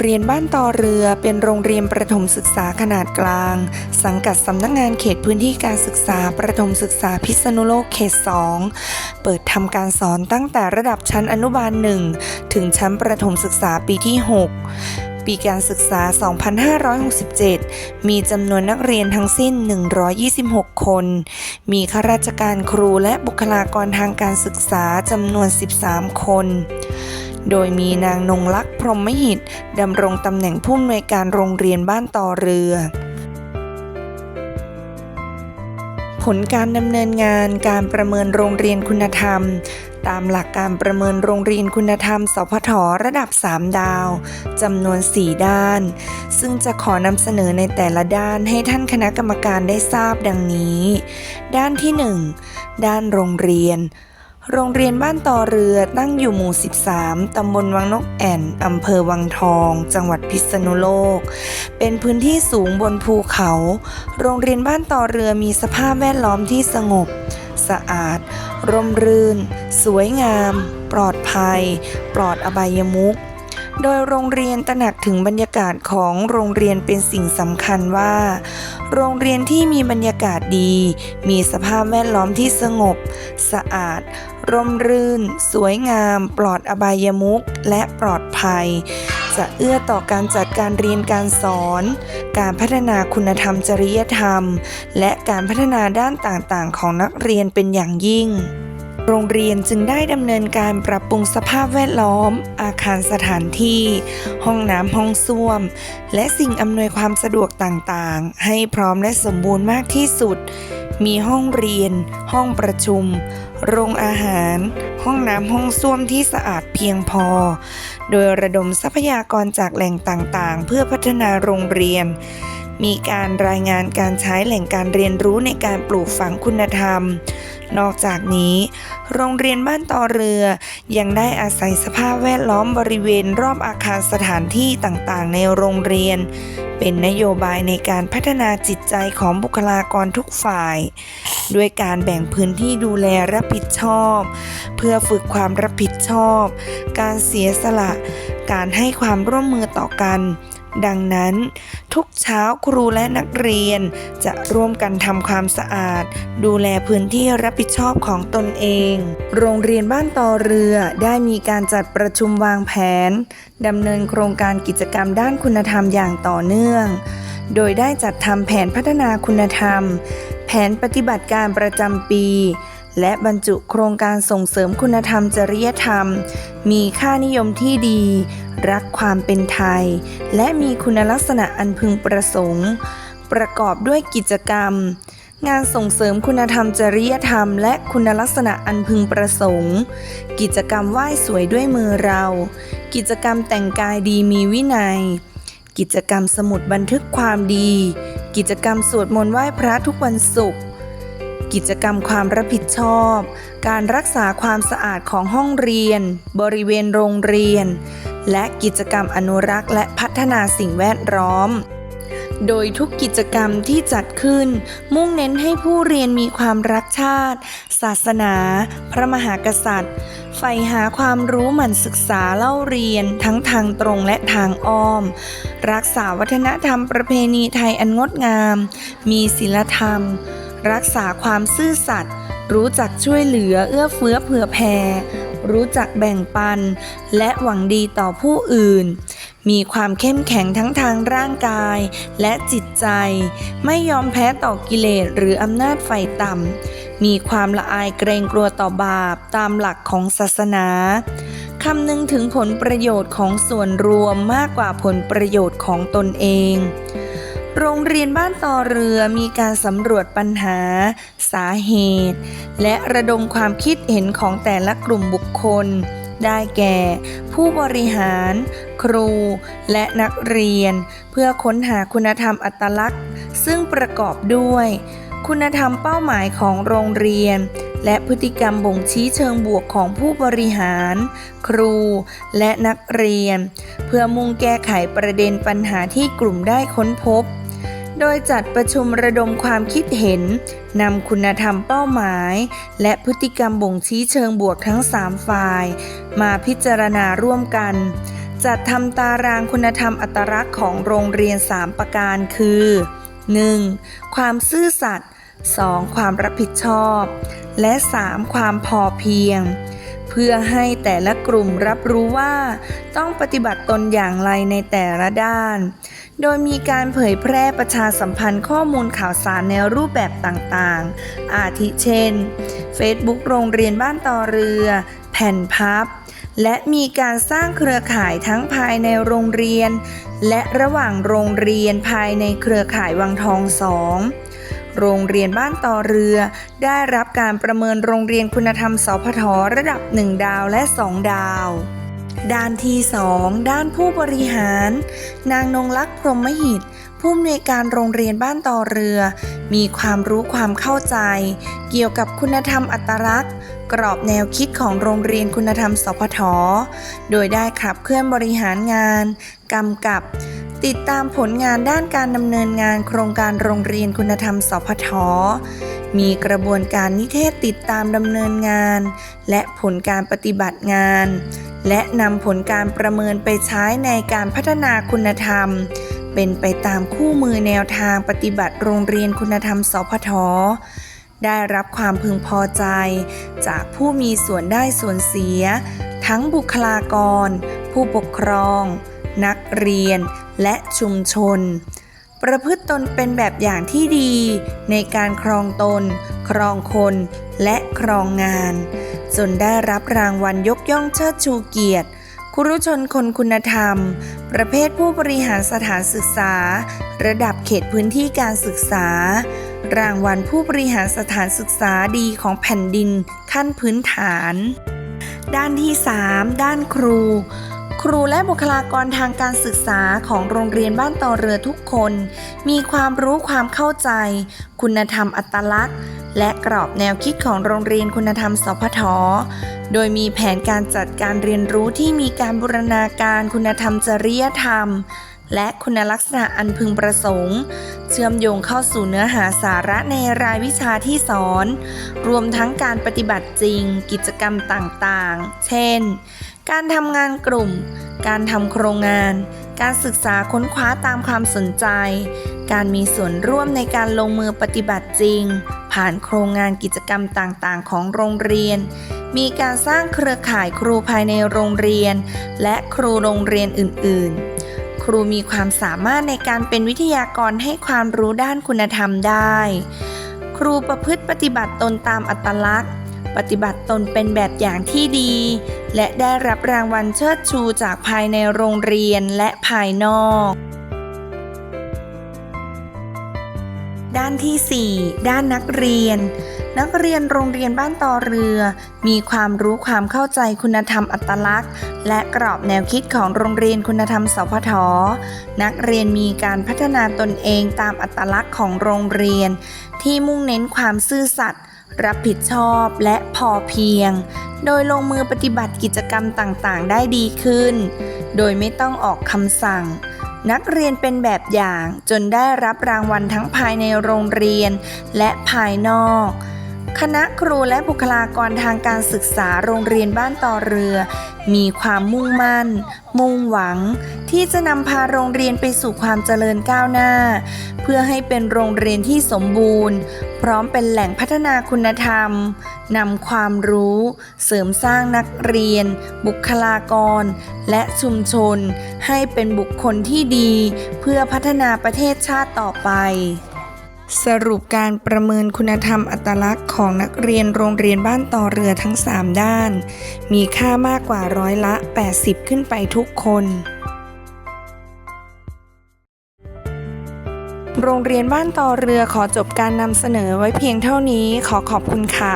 เรียนบ้านตอเรือเป็นโรงเรียนประถมศึกษาขนาดกลาง สังกัดสำนักงานเขตพื้นที่การศึกษาประถมศึกษาพิษณุโลกเขต 2 เปิดทำการสอนตั้งแต่ระดับชั้นอนุบาล 1 ถึงชั้นประถมศึกษาปีที่ 6ปีการศึกษา 2567 มีจำนวนนักเรียนทั้งสิ้น 126 คน มีข้าราชการครูและบุคลากรทางการศึกษาจำนวน 13 คน โดยมีนางนงลักษ์พรหมหิตดำรงตำแหน่งผู้อำนวยการโรงเรียนบ้านต่อเรือผลการดำเนินงานการประเมินโรงเรียนคุณธรรม ตามหลักการประเมินโรงเรียนคุณธรรม สพทระดับ 3 ดาวจำนวน 4 ด้าน ซึ่งจะขอนำเสนอในแต่ละด้านให้ท่านคณะกรรมการได้ทราบดังนี้ ด้านที่ 1 ด้านโรงเรียน โรงเรียนบ้านต่อเรือตั้งอยู่หมู่ 13 ตำบลวังนกแอ่น อำเภอวังทอง จังหวัดพิษณุโลก เป็นพื้นที่สูงบนภูเขา โรงเรียนบ้านต่อเรือมีสภาพแวดล้อมที่สงบ สะอาด ร่มรื่น สวยงาม ปลอดภัย ปลอดอบายมุข โดยโรงเรียนตระหนักถึงบรรยากาศของโรงเรียนเป็นสิ่งสำคัญว่า โรงเรียนที่มีบรรยากาศดี มีสภาพแวดล้อมที่สงบ สะอาด ร่มรื่น สวยงาม ปลอดอบายมุขและปลอดภัย จะเอื้อต่อการจัดการเรียนการสอน การพัฒนาคุณธรรมจริยธรรม และการพัฒนาด้านต่างๆ ของนักเรียนเป็นอย่างยิ่ง โรงเรียนจึงได้ดำเนินการปรับปรุงสภาพแวดล้อม อาคารสถานที่ ห้องน้ำห้องส้วม และสิ่งอำนวยความสะดวกต่างๆ ให้พร้อมและสมบูรณ์มากที่สุด มีห้องเรียน ห้องประชุม โรงอาหาร ห้องน้ำห้องส้วมที่สะอาดเพียงพอ โดยระดมทรัพยากรจากแหล่งต่างๆ เพื่อพัฒนาโรงเรียนมีการรายงานการใช้แหล่งการเรียนรู้ในการปลูกฝังคุณธรรม นอกจากนี้ โรงเรียนบ้านต่อเรือ ยังได้อาศัยสภาพแวดล้อมบริเวณรอบอาคารสถานที่ต่างๆ ในโรงเรียน เป็นนโยบายในการพัฒนาจิตใจของบุคลากรทุกฝ่าย ด้วยการแบ่งพื้นที่ดูแลรับผิดชอบ เพื่อฝึกความรับผิดชอบ การเสียสละ การให้ความร่วมมือต่อกัน ดังนั้น ทุกเช้าครูและนักเรียนจะร่วมกันทำความสะอาด ดูแลพื้นที่รับผิดชอบของตนเอง โรงเรียนบ้านตอเรือได้มีการจัดประชุมวางแผนดำเนินโครงการกิจกรรมด้านคุณธรรมอย่างต่อเนื่อง โดยได้จัดทำแผนพัฒนาคุณธรรม แผนปฏิบัติการประจำปี และบรรจุโครงการส่งเสริมคุณธรรมจริยธรรม มีค่านิยมที่ดี รักความเป็นไทย และมีคุณลักษณะอันพึงประสงค์ ประกอบด้วยกิจกรรม งานส่งเสริมคุณธรรมจริยธรรม และคุณลักษณะอันพึงประสงค์ กิจกรรมไหว้สวยด้วยมือเรา กิจกรรมแต่งกายดีมีวินัย กิจกรรมสมุดบันทึกความดี กิจกรรมสวดมนต์ไหว้พระทุกวันศุกร์ กิจกรรมความรับผิดชอบ การรักษาความสะอาดของห้องเรียน บริเวณโรงเรียน และกิจกรรมอนุรักษ์และพัฒนาสิ่งแวดล้อม โดยทุกกิจกรรมที่จัดขึ้น มุ่งเน้นให้ผู้เรียนมีความรักชาติ ศาสนา พระมหากษัตริย์ใฝ่หาความรู้หมั่นศึกษาเล่าเรียนทั้งทางตรงและทางอ้อม รักษาวัฒนธรรมประเพณีไทยอันงดงาม มีศีลธรรม รักษาความซื่อสัตย์รู้จักช่วยเหลือเอื้อเฟื้อเผื่อแผ่รู้จักแบ่งปัน และหวังดีต่อผู้อื่น มีความเข้มแข็งทั้งทางร่างกายและจิตใจ ไม่ยอมแพ้ต่อกิเลสหรืออำนาจไฟต่ำ มีความละอายเกรงกลัวต่อบาปตามหลักของศาสนา คำนึงถึงผลประโยชน์ของส่วนรวมมากกว่าผลประโยชน์ของตนเอง โรงเรียนบ้านต่อเรือมีการสำรวจปัญหา สาเหตุ และระดมความคิดเห็นของแต่ละกลุ่มบุคคล ได้แก่ ผู้บริหาร ครู และนักเรียน เพื่อค้นหาคุณธรรมอัตลักษณ์ ซึ่งประกอบด้วย คุณธรรมเป้าหมายของโรงเรียน และพฤติกรรมบ่งชี้เชิงบวกของผู้บริหาร ครู และนักเรียน เพื่อมุ่งแก้ไขประเด็นปัญหาที่กลุ่มได้ค้นพบ โดยจัดประชุมระดมความคิดเห็นนำคุณธรรมเป้าหมาย และพฤติกรรมบ่งชี้เชิงบวกทั้ง 3 ฝ่าย มาพิจารณาร่วมกัน จัดทำตารางคุณธรรมอัตลักษณ์ของโรงเรียน 3 ประการคือ 1. ความซื่อสัตย์ 2. ความรับผิดชอบ และ 3. ความพอเพียง เพื่อให้แต่ละกลุ่มรับรู้ว่า ต้องปฏิบัติตนอย่างไรในแต่ละด้าน โดยมีการเผยแพร่ประชาสัมพันธ์ข้อมูลข่าวสารในรูปแบบต่างๆ อาทิเช่น Facebook โรงเรียนบ้านต่อเรือ แผ่นพับ และมีการสร้างเครือข่ายทั้งภายในโรงเรียน และระหว่างโรงเรียนภายในเครือข่ายวังทองสองโรงเรียนบ้านต่อเรือ ได้รับการประเมินโรงเรียนคุณธรรมสพทระดับ 1 ดาวและ 2 ดาว ด้านที่ 2 ด้านผู้บริหาร นางนงลักษณ์พรหมหิต ผู้อำนวยการโรงเรียนบ้านต่อเรือ มีความรู้ความเข้าใจ เกี่ยวกับคุณธรรมอัตลักษณ์ กรอบแนวคิดของโรงเรียนคุณธรรมสพทโดยได้ขับเคลื่อนบริหารงานกำกับ ติดตามผลงานด้านการดำเนินงานโครงการโรงเรียนคุณธรรมสพทมีกระบวนการนิเทศติดตามดำเนินงาน และผลการปฏิบัติงาน และนำผลการประเมินไปใช้ในการพัฒนาคุณธรรม เป็นไปตามคู่มือแนวทางปฏิบัติโรงเรียนคุณธรรมสพทได้รับความพึงพอใจ จากผู้มีส่วนได้ส่วนเสีย ทั้งบุคลากร ผู้ปกครอง นักเรียน และชุมชน ประพฤติตนเป็นแบบอย่างที่ดี ในการครองตน ครองคน และครองงาน จนได้รับรางวัลยกย่องเชิดชูเกียรติ ครุชนคนคุณธรรม ประเภทผู้บริหารสถานศึกษา ระดับเขตพื้นที่การศึกษา รางวัลผู้บริหารสถานศึกษาดีของแผ่นดินขั้นพื้นฐาน ด้านที่ 3 ด้านครู ครูและบุคลากรทางการศึกษาของโรงเรียนบ้านต่อเรือทุกคน มีความรู้ความเข้าใจ คุณธรรมอัตลักษณ์ และกรอบแนวคิดของโรงเรียนคุณธรรมสพท โดยมีแผนการจัดการเรียนรู้ที่มีการบูรณาการคุณธรรมจริยธรรม และคุณลักษณะอันพึงประสงค์ เชื่อมโยงเข้าสู่เนื้อหาสาระในรายวิชาที่สอน รวมทั้งการปฏิบัติจริง กิจกรรมต่างๆ เช่น การทำงานกลุ่ม การทำโครงงาน การศึกษาค้นคว้าตามความสนใจ การมีส่วนร่วมในการลงมือปฏิบัติจริง ผ่านโครงงานกิจกรรมต่างๆ ของโรงเรียน มีการสร้างเครือข่ายครูภายในโรงเรียน และครูโรงเรียนอื่น ๆ ครูมีความสามารถในการเป็นวิทยากรให้ความรู้ด้านคุณธรรมได้ ครูประพฤติปฏิบัติตนตามอัตลักษณ์ ปฏิบัติตนเป็นแบบอย่างที่ดี และได้รับรางวัลเชิดชูจากภายในโรงเรียนและภายนอก ด้านที่ 4 ด้านนักเรียน นักเรียนโรงเรียนบ้านต่อเรือ มีความรู้ความเข้าใจคุณธรรมอัตลักษณ์ และกรอบแนวคิดของโรงเรียนคุณธรรมสพท นักเรียนมีการพัฒนาตนเองตามอัตลักษณ์ของโรงเรียน ที่มุ่งเน้นความซื่อสัตย์รับผิดชอบและพอเพียง โดยลงมือปฏิบัติกิจกรรมต่างๆ ได้ดีขึ้น โดยไม่ต้องออกคำสั่ง นักเรียนเป็นแบบอย่างจนได้รับรางวัลทั้งภายในโรงเรียนและภายนอก คณะครูและบุคลากรทางการศึกษาโรงเรียนบ้านต่อเรือ มีความมุ่งมั่น มุ่งหวัง ที่จะนำพาโรงเรียนไปสู่ความเจริญก้าวหน้า เพื่อให้เป็นโรงเรียนที่สมบูรณ์ พร้อมเป็นแหล่งพัฒนาคุณธรรมนำความรู้ เสริมสร้างนักเรียน บุคลากร และชุมชน ให้เป็นบุคคลที่ดี เพื่อพัฒนาประเทศชาติต่อไป สรุปการประเมินคุณธรรมอัตลักษณ์ของนักเรียนโรงเรียนบ้านต่อเรือทั้ง 3 ด้าน มีค่ามากกว่าร้อยละ 80 ขึ้นไปทุกคน โรงเรียนบ้านต่อเรือขอจบการนำเสนอไว้เพียงเท่านี้ขอขอบคุณค่ะ